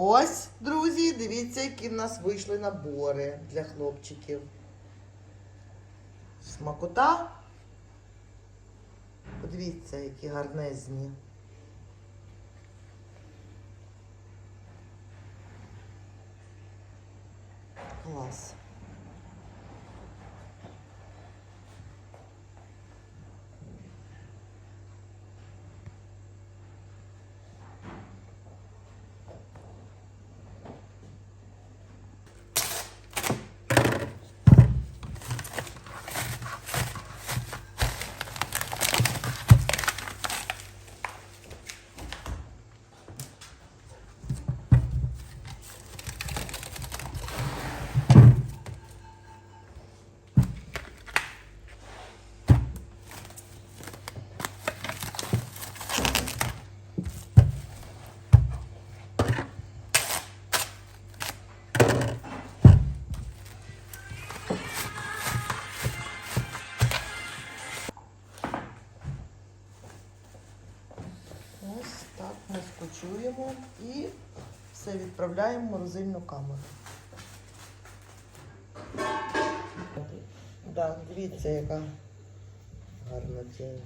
Ось, друзі, дивіться, які в нас вийшли набори для хлопчиків. Смакота. Подивіться, які гарнезні. Клас. Ми скочуємо і все відправляємо в морозильну камеру. Да, дивіться, яка гарна тінь.